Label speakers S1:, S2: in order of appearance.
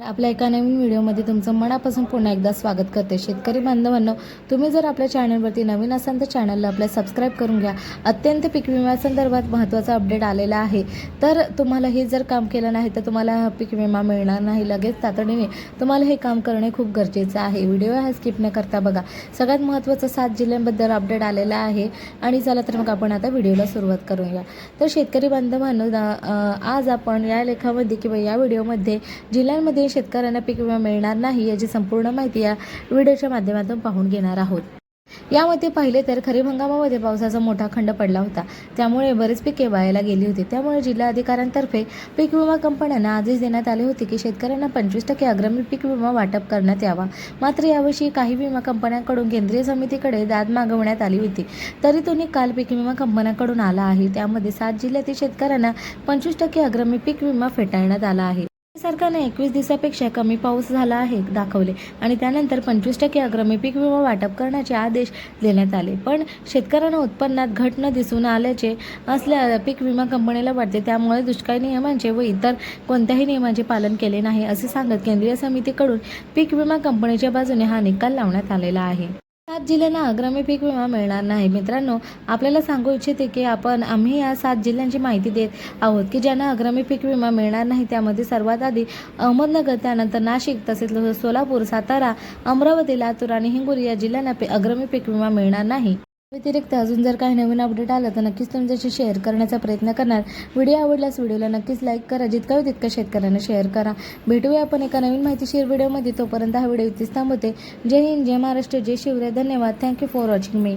S1: आपल्या एका नवीन व्हिडिओमध्ये तुमचं मनापासून पुन्हा एकदा स्वागत करते. शेतकरी बांधवांनो तुम्ही जर आपल्या चॅनलवरती नवीन असाल तर चॅनलला आपल्या सबस्क्राईब करून घ्या. अत्यंत पीक विम्यासंदर्भात महत्त्वाचा अपडेट आलेला आहे. तर तुम्हाला हे जर काम केलं नाही तर तुम्हाला हा पीक विमा मिळणार नाही. लगेच तातडीने तुम्हाला हे काम करणे खूप गरजेचं आहे. व्हिडिओ हा स्किप न करता बघा. सगळ्यात महत्त्वाचं सात जिल्ह्यांबद्दल अपडेट आलेला आहे. आणि चला तर मग आपण आता व्हिडिओला सुरुवात करूया. तर शेतकरी बांधवांनो आज आपण या लेखामध्ये किंवा या व्हिडिओमध्ये जिल्ह्यांमध्ये शेतकऱ्यांना पीक विमा मिळणार नाही याची संपूर्ण माहिती या व्हिडिओच्या माध्यमातून पाहून घेणार आहोत. यामध्ये पाहिले तर खरीप हंगामामध्ये पावसाचा मोठा खंड पडला होता. त्यामुळे बरेच पिके वायाला गेली होती. त्यामुळे जिल्हा अधिकाऱ्यांतर्फे पीक विमा कंपन्यांना आदेश देण्यात आले होते की शेतकऱ्यांना पंचवीस टक्के अग्रमी पीक विमा वाटप करण्यात यावा. मात्र यावर्षी काही विमा कंपन्यांकडून केंद्रीय समितीकडे दाद मागवण्यात आली होती. तरी तो निकाल पीक विमा कंपन्यांकडून आला आहे. त्यामध्ये सात जिल्ह्यातील शेतकऱ्यांना पंचवीस टक्के अग्रमी पीक विमा फेटाळण्यात आला आहे. सरकारने एकवीस दिवसापेक्षा कमी पाऊस झाला आहे दाखवले. आणि त्यानंतर पंचवीस टक्के अग्रमी पीक विमा वाटप करण्याचे आदेश देण्यात आले. पण शेतकऱ्यांना उत्पन्नात घट न दिसून आल्याचे असल्या पीक विमा कंपनीला वाटते. त्यामुळे दुष्काळी नियमांचे व इतर कोणत्याही नियमांचे पालन केले नाही असे सांगत केंद्रीय समितीकडून पीक विमा कंपनीच्या बाजूने हा निकाल लावण्यात आलेला आहे. सात जिल्ह्यांना अग्रमी पीक विमा मिळणार नाही. मित्रांनो आपल्याला सांगू इच्छिते की आपण आम्ही या सात जिल्ह्यांची माहिती देत आहोत की ज्यांना अग्रमी पीक विमा मिळणार नाही त्यामध्ये सर्वात आधी अहमदनगर त्यानंतर नाशिक तसेच सोलापूर सातारा अमरावती लातूर आणि हिंगोली या जिल्ह्यांना पे- अग्रमी पीक विमा मिळणार नाही. व्यतिरिक्त अजून जर काही नवीन अपडेट आलं तर नक्कीच तुमच्याशी शेअर करण्याचा प्रयत्न करणार. व्हिडिओ आवडल्यास व्हिडिओला नक्कीच लाईक करा. जितका होईल तितका शेतकऱ्यांना शेअर करा. भेटूया आपण एका नवीन माहितीशीर व्हिडिओमध्ये तोपर्यंत हा व्हिडिओ इथेच थांबवते. जय हिंद जय महाराष्ट्र जय शिवराय. धन्यवाद. Thank you for watching me